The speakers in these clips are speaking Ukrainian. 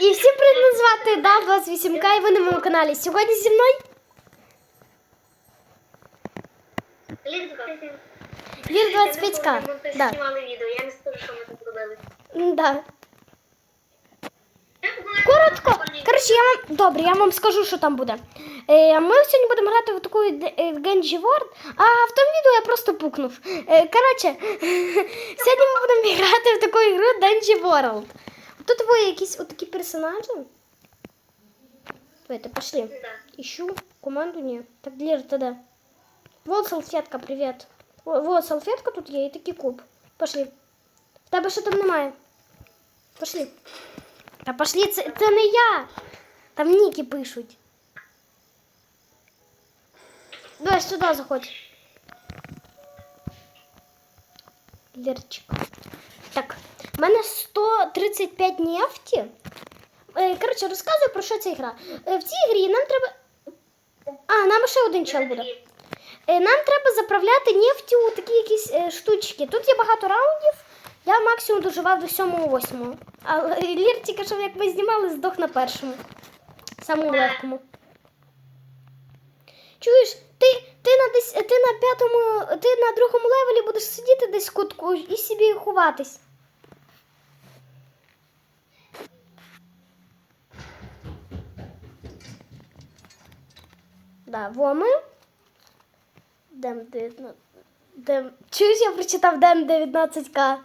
І всім привіт, мене звати Дал 28 к і ви на моєму каналі. Сьогодні зі мною. Лір 25к. Ми Да. відео, я не скажу, що ми тут робили. Да. Коротко. Коротше, я вам добре, я вам скажу, що там буде. Е, ми сьогодні будемо грати в таку е, Genji World, а в тому відео я просто пукнув. Е, коротше, сьогодні ми будемо грати в таку ігру Genji World. Тут ви якісь отакі персонажі. Давайте, пошли. Да. Ищу команду, нет. Так, Лер, тогда. Вот салфетка, привет. О, вот салфетка тут є і такий куб. Пошли. В тебе що там немає? Пошли. Та пошли, це, це не я. Там ніки пишуть. Давай сюди заходь. Лерчик. В мене 135 нефті. Е, Коротше, розказую про що ця гра. Е, В цій грі нам треба. А, нам ще один чел буде. Е, Нам треба заправляти нефтю у такі якісь штучки. Тут є багато раундів. Я максимум доживав до 7-8. А Лір тільки що, як ми знімали, здох на першому. Самому легкому. Чуєш, ти, ти, на десь, ти на п'ятому, ти на другому левелі будеш сидіти десь в кутку і собі ховатись. Да, воми. Дем 19. Дем... Чуєш, я прочитав Дем 19К.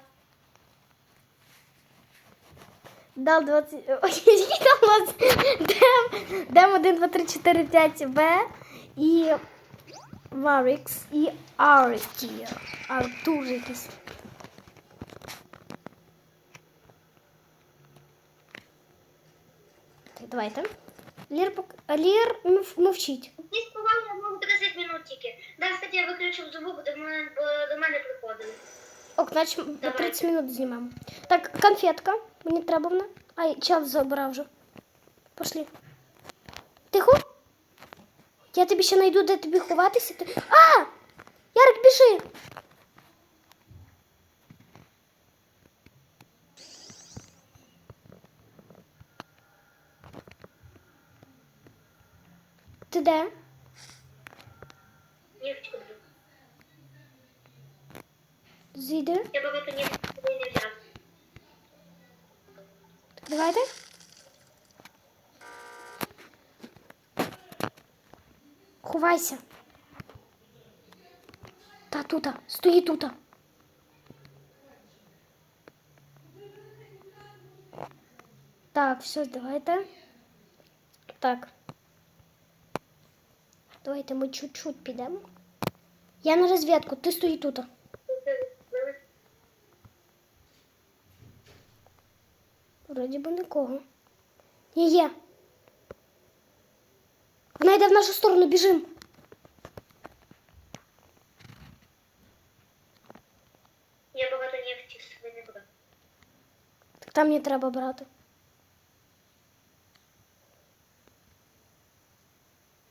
Дал 20. Ой, який у вас? Дем, Дем 1, 2, 3, 4, 5 Б і Варикс і Аркі. Артур якийсь. Так, давайте. Лір, пок... Лір мовчить. Сказали, я можу 30 минут тільки. Да, кстати, я виключив звук, до мене, до мене приходили. Ок, значить по 30 минут знімемо. Так, конфетка. Мені треба вона. Ай, чел забрав вже. Пошли. Тихо. Я тобі ще знайду, де тобі ховатися. Ти... А! Ярик, біжи! Ти де? Зійди. Я багато нефті не взяв. Так, давайте. Ховайся. Та тута, стої тута. Так, все, давайте. Так. Давайте ми чуть-чуть підемо. Я на розвідку, ти стої тут. Вроді би нікого. Є, є. Вона йде в нашу сторону, біжим. Я багато нефті з собою не брав. Так там не треба брати.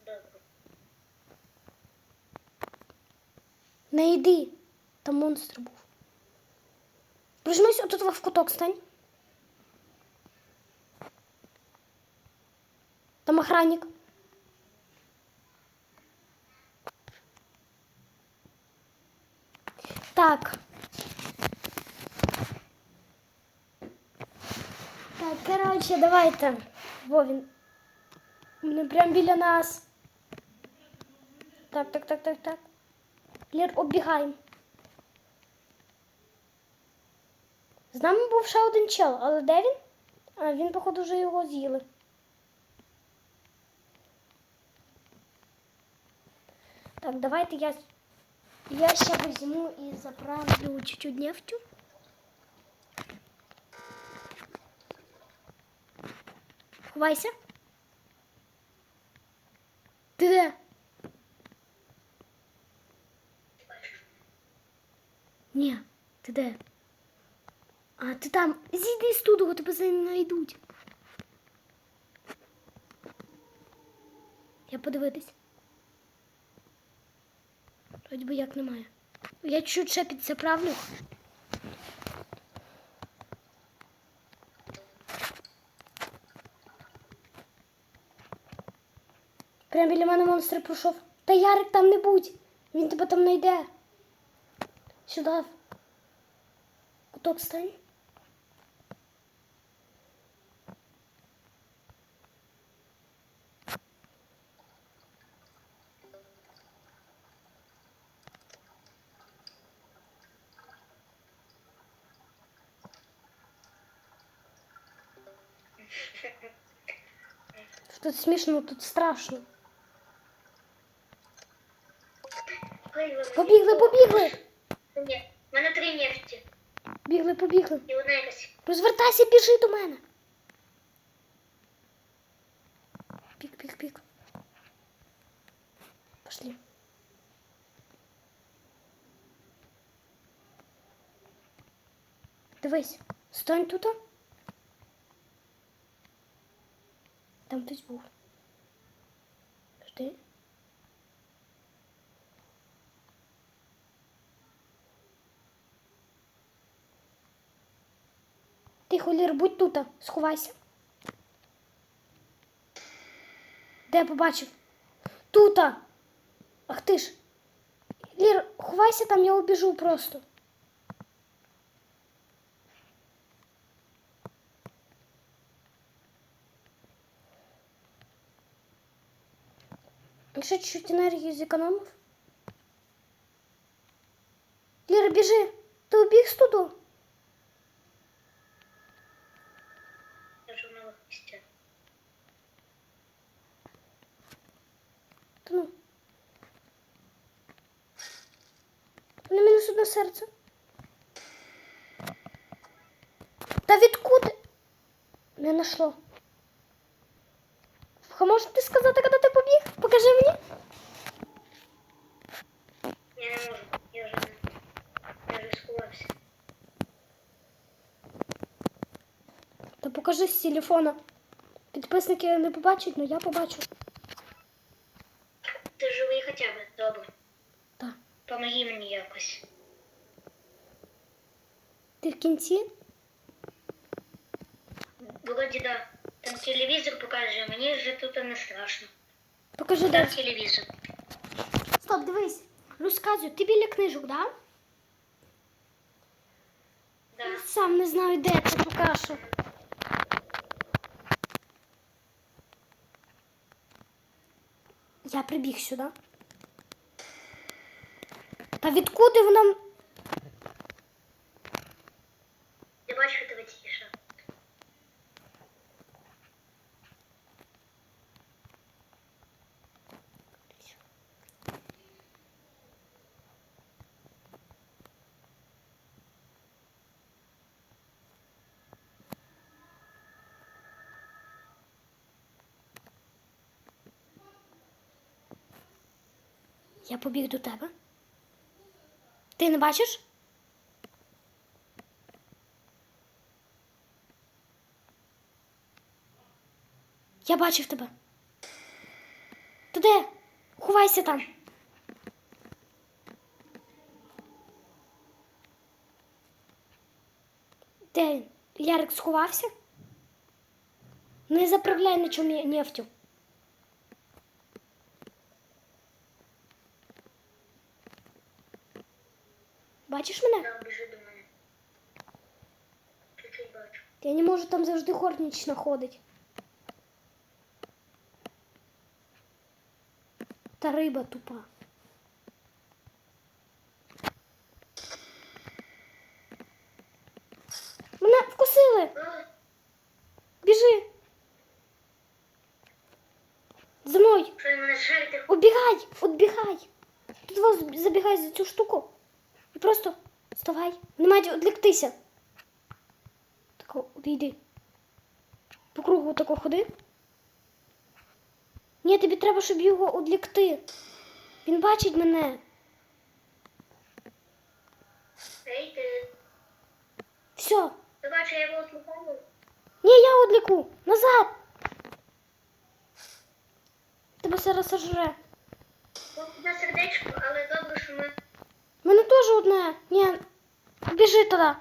Добре. Не йди. Там монстр був. Прижмись отут в куток стань. Охранник. Так. Так, короче, давайте. Вовін. Вони прям біля нас. Так, так, так, так, так. Лір, оббігаємо. З нами був ще один чел, але де він? А, він, походу, вже його з'їли. Так, давайте я, я ще візьму і заправлю чуть-чуть нефтю. Ховайся. Ти де? Ні, ти де? А, ти там. Зійди з туди, тебе знайдуть. Я подивитись. Вроді би як немає. Я чуть ще підсаправлю. Прямо біля мене монстр пройшов. Та Ярик там не будь. Він тебе там знайде. йде. Сюди. Куток стань. Тут смішно, тут страшно. Побігли, побігли! Ні, в мене три нефті. Бігли, побігли. І одна якась. Розвертайся, біжи до мене. Пік, пік, пік. Пошли. Дивись, стань тут. Там хтось був. Жди. Тихо, Лір, будь тут, сховайся. Де я побачив? Тута. Ах ти ж. Лір, ховайся там, я убіжу просто. Ще чуть-чуть енергії зекономив. Ліра, біжи. Ти убіг туди? Я вже в нових місцях. Та ну. На мінус одне серце. Та відкуди? Не нашло. Можеш ти сказати, коли ти побіг? Покажи мені. Я не можу. Я вже не. Я вже сховався. Та покажи з телефона. Підписники не побачать, але я побачу. Ти живий хоча б. Добре. Так. Помоги мені якось. Ти в кінці? Вроді да. Там телевізор покаже, мені вже тут не страшно. Покажи де. телевізор. Стоп, дивись. Розказуй, ти біля книжок, да? Да. Я сам не знаю, де це покажу. Я прибіг сюди. Та відкуди вона. Я бачу, що тебе тіше. Я побіг до тебе. Ти не бачиш? Я бачив тебе. Ти де? Ховайся там. Де він? Ярик сховався? Не заправляй на чому нефтю. Бачиш мене? Біжи до мене. Чуть-чуть бачу. Я не можу там завжди хорніч знаходить. Та риба тупа. Відліктися. Тако, обійди. По кругу тако ходи. Ні, тобі треба, щоб його одлікти. Він бачить мене. Ей, ти. Все. Ти бачиш, я його слухаю. Ні, я одліку. Назад. Тебе зараз сожре. На сердечко, але добре, що ми. Мене теж одне. Ні. Бежи туда.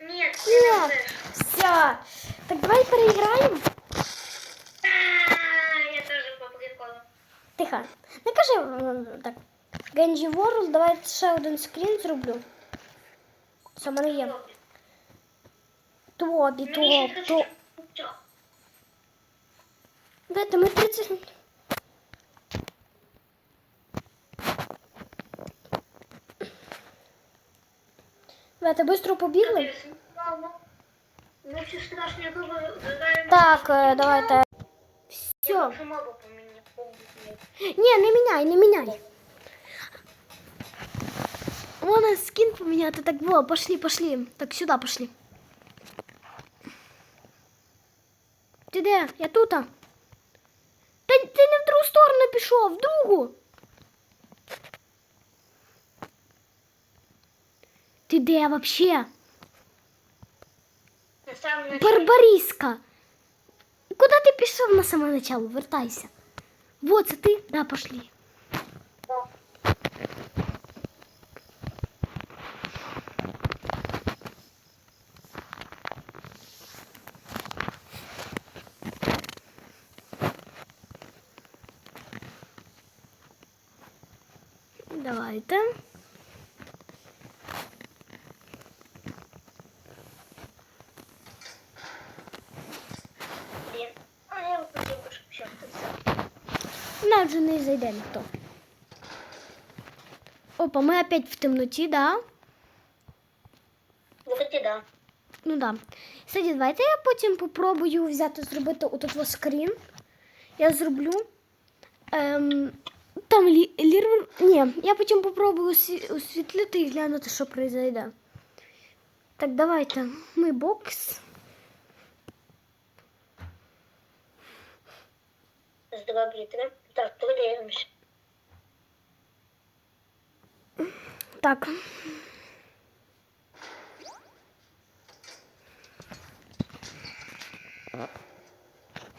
Нет, Нет. Все. Так давай проиграем. А, я тоже по приколу. Тихо. Накажи так. Генджі Ворлд, давай ще один скрін зроблю. Тоби. в мене є. Тобі, топ, 30. Давайте, швидко побігли. Ну, все страшно, я думаю, Так, давайте. Все. Ні, не міняй, не міняй. Можна скін поміняти. Так, во, пошли, пошли. Так, сюди пошли. Ти де? Я тут. Та ти не в другу сторону пішов, в другу. Ти де вообще? Барбариска. Куда ты пішов на самое начало? Вертайся. Вот, це ти? Да, пошли. Давайте. зайде ніхто. Опа, ми опять в темноті, да? Вроді, да. Ну да. Кстати, давайте я потім попробую взяти зробити отут ось скрін. Я зроблю. Ем, там лі, лір... Ні, я потім попробую осві- освітлити і глянути, що произойде. Так, давайте. Ми бокс. З два літри. Так, подивимось. Так.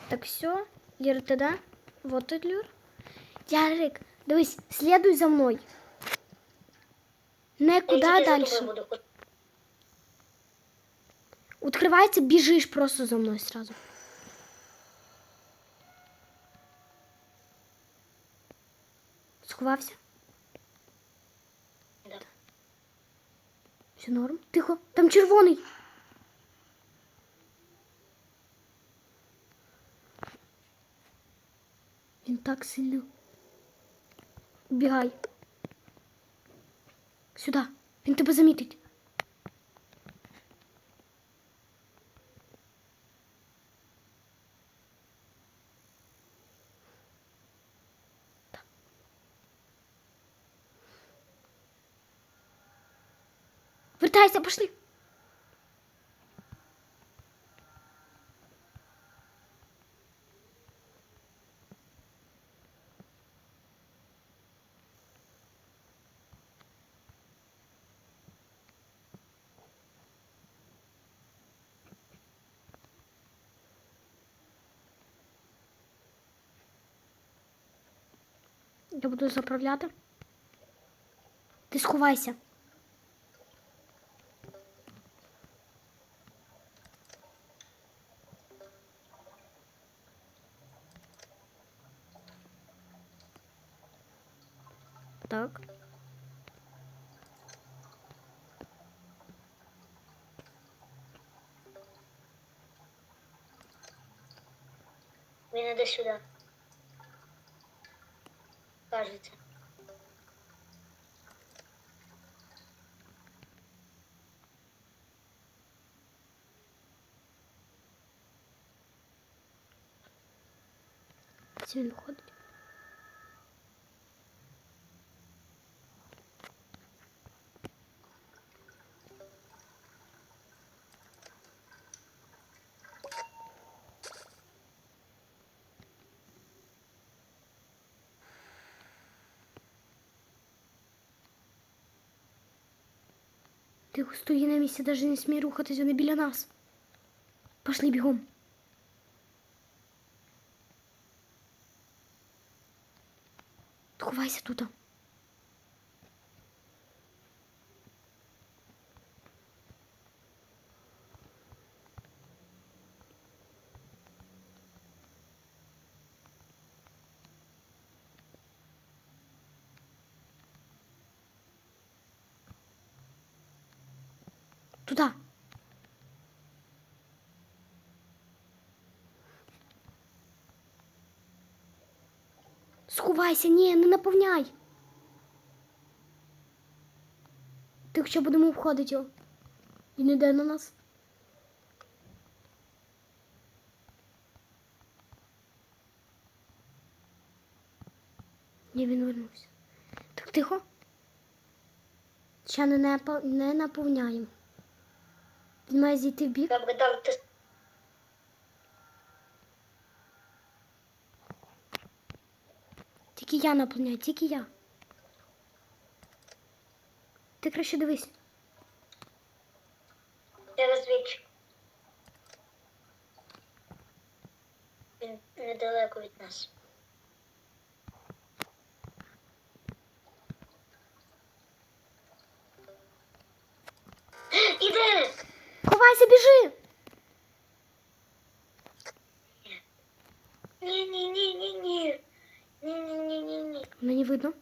Так, все. Лір, ти да? Вот тут Люр. Ярик, дивись, слідуй за мною. Не куди Я тільки за далі. тобою буду ходити. Откривається, біжиш просто за мною сразу. Сховався? Да. Все норм. Тихо. Там червоний. Він так сильно. Бігай. Сюди. Він тебе замітить. Вертайся, пошли. Я буду заправляти. Ти сховайся. Так. Він іде сюди. Кажеться. Він стої на місці, навіть не смій рухатися, не біля нас. Пошли бігом. Ховайся тут. Туди. Сховайся, ні, не наповняй. Так що будемо входити його. Він іде на нас. Ні, він вернувся. Так тихо. Ще не, не наповняємо. Він має зійти в бік. Добре, добре, ти Тільки я наповняю, тільки я. Ти краще дивись. Я розвідчик. Він недалеко від нас. Іде! Ховайся, біжи! Ні, ні, ні, ні, ні. Ні, ні, ні, ні, ні. Мені видно.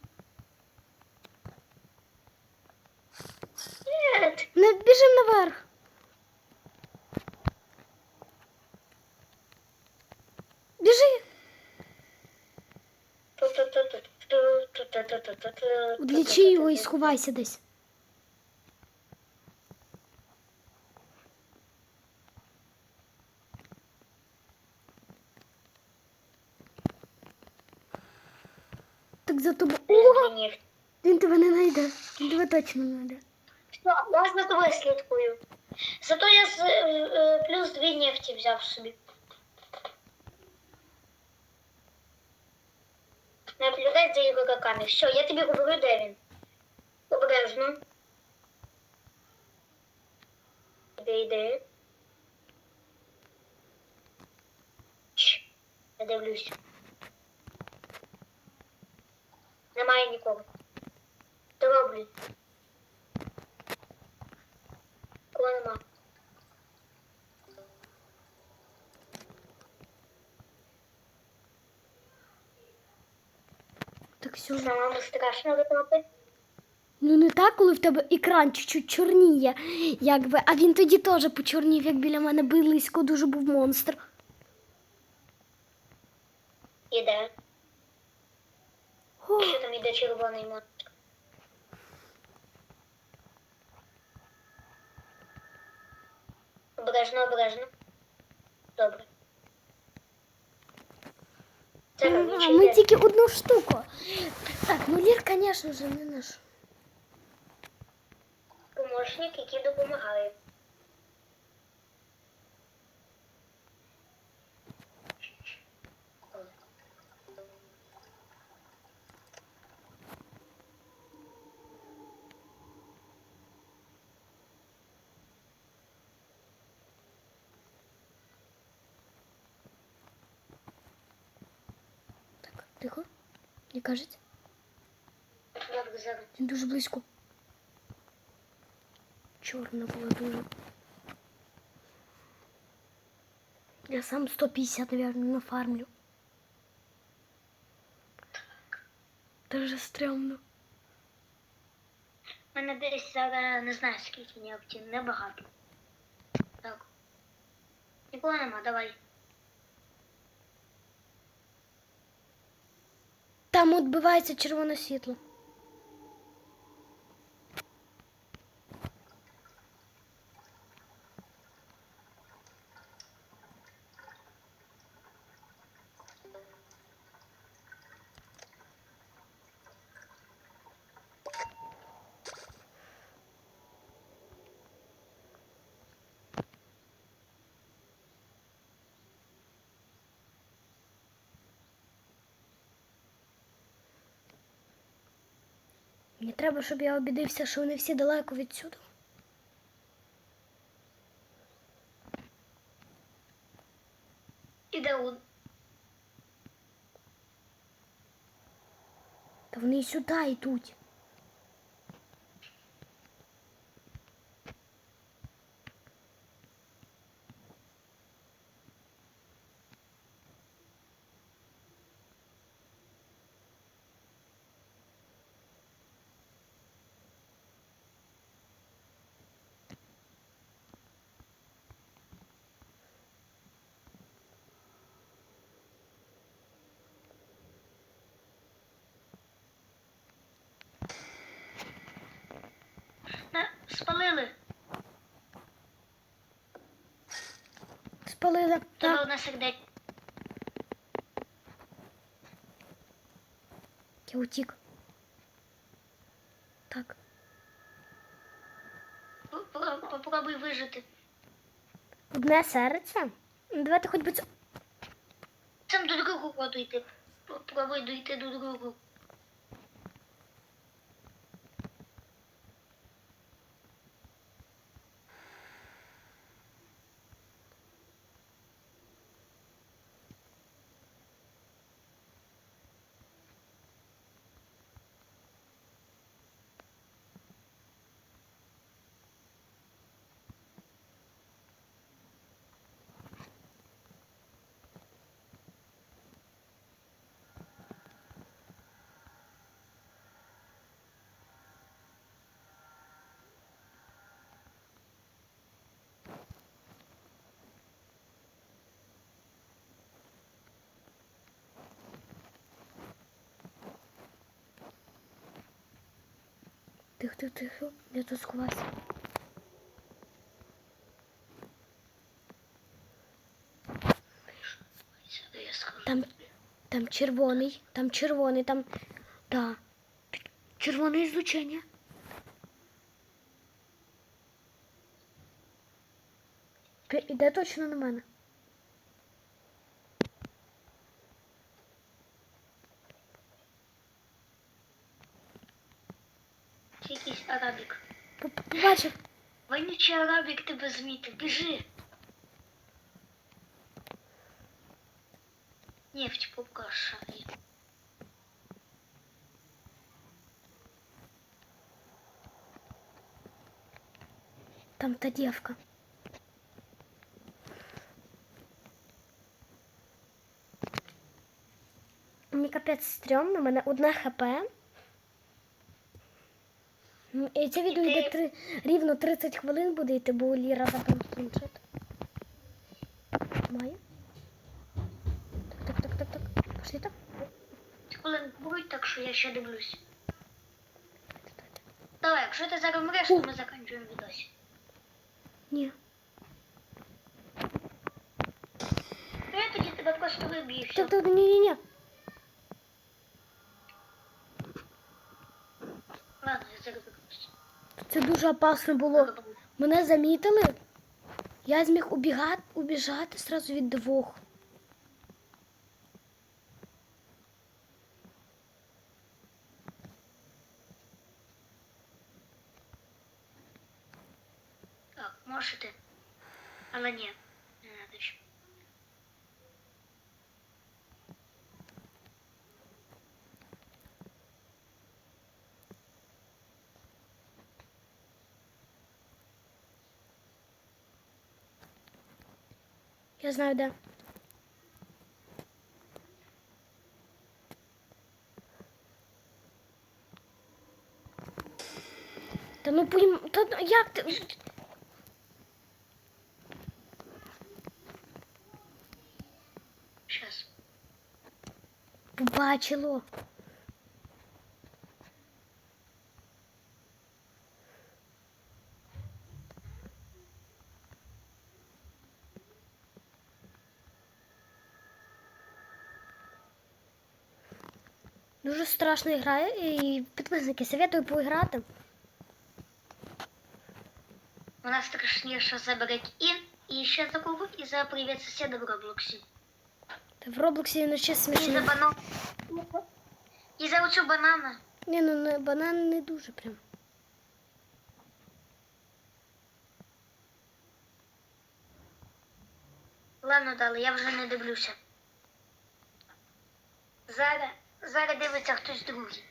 Нет. Не бежим наверх. Бежи. Відлічи його і сховайся десь. Так за тобою. О, Ні. Він тебе не знайде. Він тебе точно не знайде. Все, я за тобою слідкую. Зато я з, е, е, плюс дві нефті взяв собі. Наблюдай за ігроками. Все, я тобі говорю, де він. Обережно. Іди, іди. Я дивлюсь. Немає нікого. Дороблю. Кого нема. Так все. Самому страшно викопати. Ну не так, коли в тебе екран чуть-чуть чорніє, якби, а він тоді теж почорнів, як біля мене близько дуже був монстр. Іде. Що там іде червоний монстр? Обережно, обережно. Добре. Це а, ми тільки одну штуку. Так, ну Лір, звісно ж, не наш. помощник, який допомагає. Тихо. Не кажеться. Він дуже близько. Чорна була дуже. Я сам 150, наверное, нафармлю. Даже стрёмно. У мене десь зараз не знаю скільки нефті, небагато. Так. Нікого нема, давай. Там відбивається червоне світло. Мені треба, щоб я обідився, що вони всі далеко відсюди. Іде он? Та вони і сюди йдуть. Спалили. Спалили. Тебе одне сердечко. Я утік. Так. Попро- Попробуй вижити. Одне серце. Ну, Давайте хоч би це. Сам до другого дойти. Попробуй дойти до другого. Тихо, тихо, тихо. Я тут схожу. Там, там червоний, там червоний, там. Да. Червоне излучення. Іде точно на мене. Вонючий арабік тебе змітив. Біжи. Нефть покашає. Там та дівка. Мені капець стрьомно, у мене одне хп. Ну, це відео йде три, рівно 30 хвилин буде йти, бо Ліра забрав планшет. Має? Так, так, так, так, так. Пошли так. Коли будуть, так що я ще дивлюсь. Давай, якщо ти зараз вмреш, то ми закінчуємо відос. Ні. Я тоді тебе просто виб'ю. Так, так, ні, ні, ні. Ладно, я зараз виберусь. Це дуже опасно було. Мене замітили. Я зміг убігати, убіжати сразу від двох. Так, можете. Але ні, Я знаю, де. Та ну пойм... Та ну, як ти? Щас. Побачило. Дуже страшно грає і підписники советую поіграти. Вона страшніше за Break In і ще за кого? І за привіт сусіда в Роблоксі. Та в Роблоксі він ще І за смішно. банан. І за оцю банана. Ні, ну не, банан не дуже прям. Ладно, дали, я вже не дивлюся. Зараз, зараз дивиться хтось другий.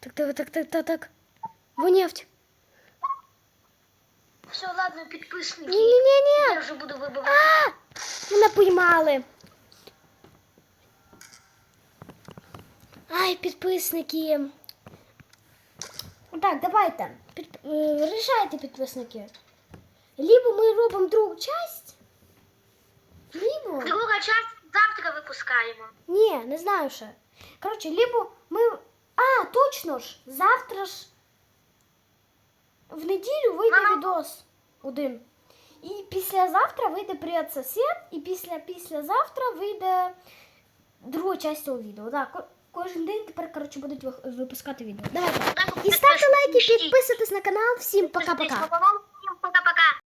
Так, так, так, так, так, так. Во нефть. Все, ладно, підписники. Ні, ні, ні, Я ні. вже буду вибивати. А! Мене поймали. Ай, підписники. Так, давайте. Під... е, Рішайте, підписники. Либо ми робимо другу часть. Либо. Друга часть завтра випускаємо. Ні, не знаю ще. Коротше, либо ми. А, точно ж! Завтра ж. в неділю вийде Ага. відос один. І післязавтра вийде привіт сосед, і після післязавтра вийде друга часть цього відео. Да, ко- кожен день тепер коротше, будуть вих- випускати відео. Давайте. І ставте лайки, підписуйтесь на канал. Всім пока-пока. Канал.